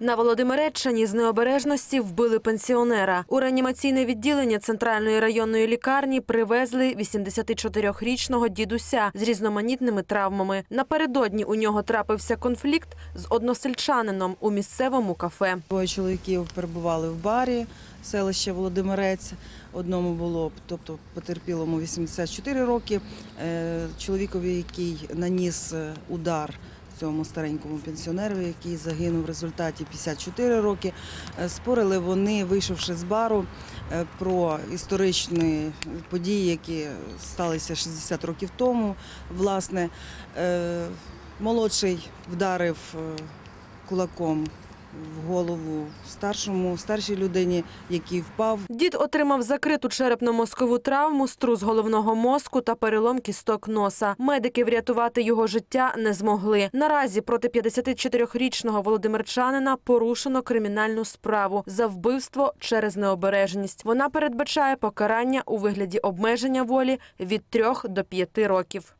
На Володимиреччині з необережності вбили пенсіонера. У реанімаційне відділення центральної районної лікарні привезли 84-річного дідуся з різноманітними травмами. Напередодні у нього трапився конфлікт з односельчанином у місцевому кафе. Двоє чоловіків перебували в барі селища Володимирець. Одному було, тобто потерпілому 84 роки. Е, Чоловікові, який наніс е, удар цьому старенькому пенсіонеру, який загинув в результаті 54 роки. Е, Спорили вони, вийшовши з бару, е, про історичні події, які сталися 60 років тому. Власне, е, молодший вдарив кулаком в голову старшому, старшій людині, який впав. Дід отримав закриту черепно-мозкову травму, струс головного мозку та перелом кісток носа. Медики врятувати його життя не змогли. Наразі проти 54-річного володимирчанина порушено кримінальну справу за вбивство через необережність. Вона передбачає покарання у вигляді обмеження волі від 3 до 5 років.